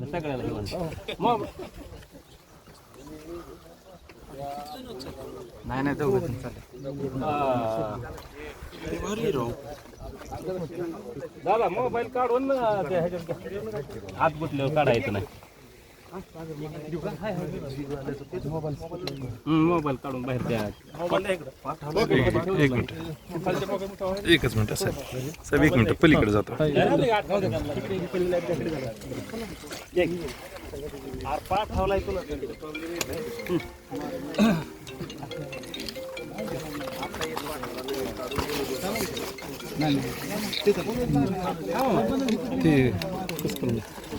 सगळ्याला हे म्हणतो मग नाही नाही चौघ चालेल. दादा मोबाईल काढून ना त्या ह्याच्यात हात गुतल्यावर काढायचं नाही. मोबाईल काढून बाहेर द्या. एक मिनिट एकच मिनिट साहेब. साहेब एक मिनिट पलीकडे जातो. पाठवलाय तुला ते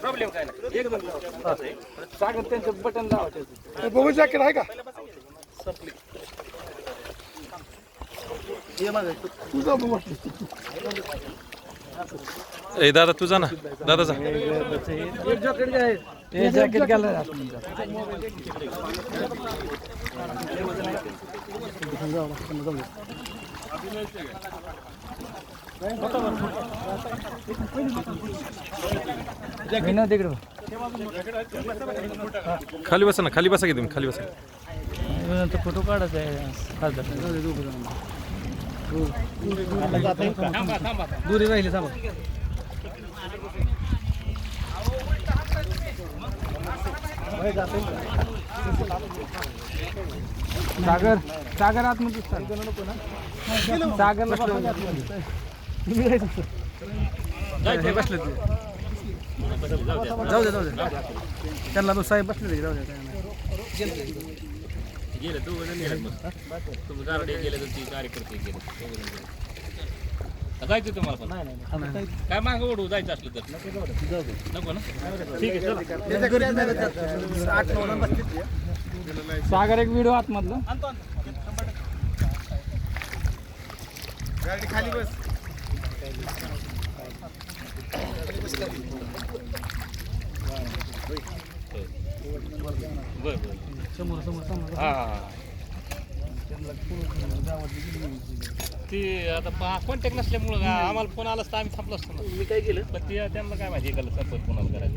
प्रॉब्लेम काय नाही. एकदम सागर त्यांचं बटन लावायचं बघू जॅकेट आहे का? तुझा बघू ए दादा तू जा ना. दादा जा. एक जॅकेट घ्या हे तिकडे खाली बसा ना खाली बसा की तुम्ही खाली बसा. नंतर फोटो काढायचा आहे खासदार दुरी राहिली थांबा सागर सागर आतमध्ये नको सागरला पाठवा हे बसले ते जाऊ दे जाऊ दे त्यांना तो साहेब बसले ते जाऊ दे काय नाही. गेले दोघं जण गेले मग तुम्ही गारडे गेले तर ती कार्यकर्ते गेले दोघं जायचं तुम्हाला पण काय मागं ओढू जायचं असलं तर नको ना ठीक आहे चला. सागर एक व्हिडिओ आतमधला खाली बस समोर समोर समोर हा ती आता कॉन्टॅक्ट नसल्यामुळं आम्हाला फोन आला तर आम्ही थांबलो असतो ना. मी काय केलं? पण ती त्यांना काय माहिती सपोर्ट कोणाला करायचं?